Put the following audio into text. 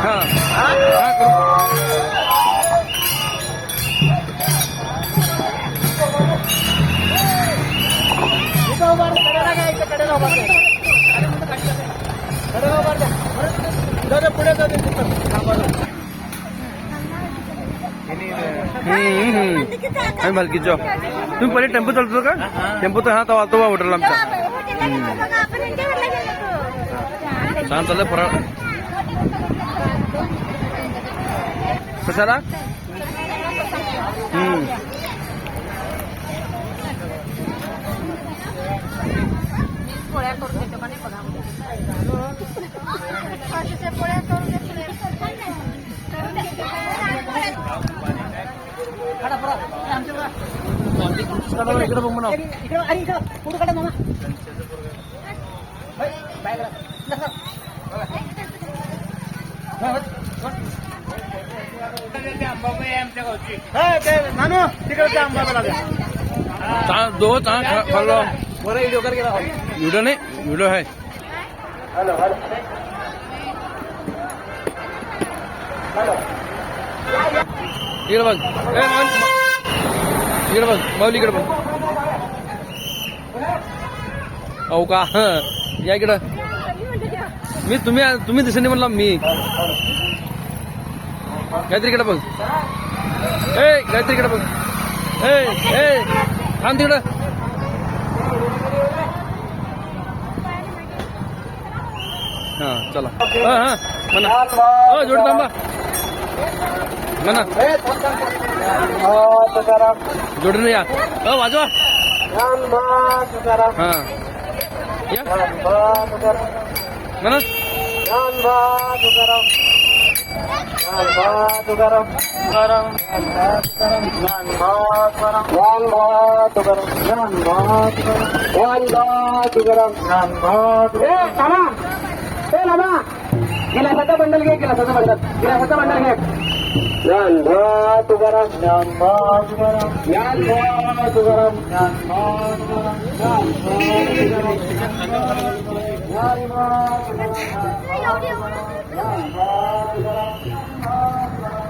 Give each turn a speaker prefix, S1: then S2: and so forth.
S1: हा हा करू. हम्म, हम्म. आम्ही भालकीचो तुम्ही पहिले टेम्पो चालतो का? टेम्पो तर हा तो तो हॉटेल आमचा. छान चाललं फराळ. कशाला? हम्म.
S2: पोळ्या करून देतो का नाही बघा. पोळ्या करून
S1: इकडे बघ म्हणा चा- दो चांगला खा- खाल्लो व्हिडिओ नाही व्हिडिओ आहे इकडे बघ ए, माऊली- इकडे बघ माऊली इकडे बघ अहो का या इकडं मी तुम्ही तुम्ही दिसत नाही म्हणला मी काहीतरी इकडे बघ ए काहीतरी इकडे बघ ए ए थांब तिकडं हा चला. हा हा म्हणा हो जोड थांबा म्हणा जोडून या. हो वाजवा. हा. या. म्हणा
S3: गिलासाचा बंडल घे गिलासाचा बंडल? गिलासाचा बंडल घे. ज्ञान भा तुकाराम. ज्ञान भा तुकाराम. ज्ञान भा तुकाराम. ज्ञान भा तुकाराम. ज्ञान भा तुकाराम. ज्ञान भा तुकाराम.